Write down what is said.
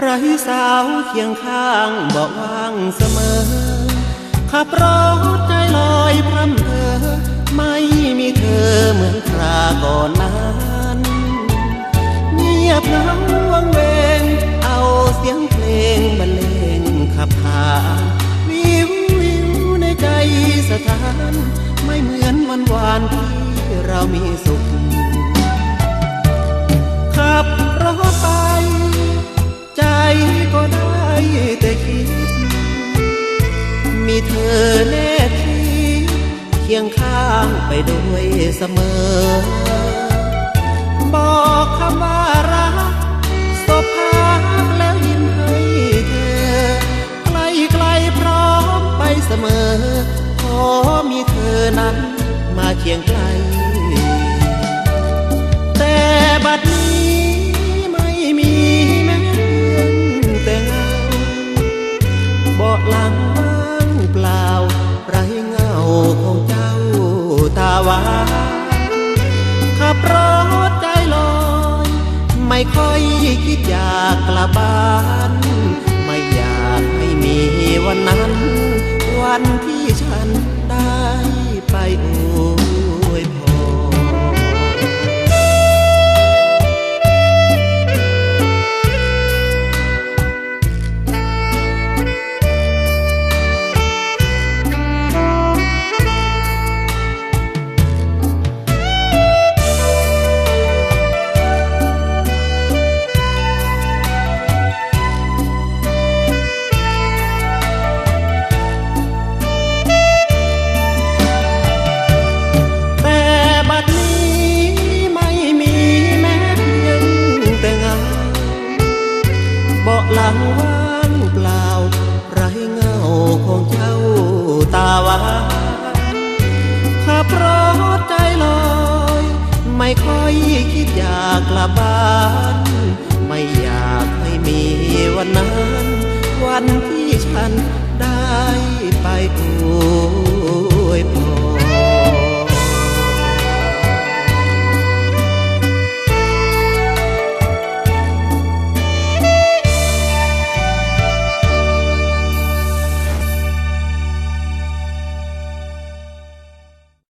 ไรสาวเคียงข้างบอกว่างเสมอ ขับรถใจลอยพร่ำเพอไม่มีเธอเหมือนคราก่อนนั้นเงียบเหงาวังเวง เอาเสียงเพลงบรรเลงขับผ่านวิววิวในใจสถาน ไม่เหมือนวันวานที่เรามีสุขขับ เธอแน่ที่เคียงข้างไปด้วยเสมอ บอกคำว่ารักสบพาแล้วยิ้มให้เธอ ไกลไกลพร้อมไปเสมอ ขอมีเธอนั้นมาเคียงไกล ไม่ค่อยคิดอยากกลับบ้าน บาะหลังว่างเปล่า ไรเงาของเจ้าตาหวานขับรถใจลอย ไม่ค่อยคิดอยากกลับบ้าน ไม่อยากให้มีวันนั้น วันที่ฉันได้ไปอวยพร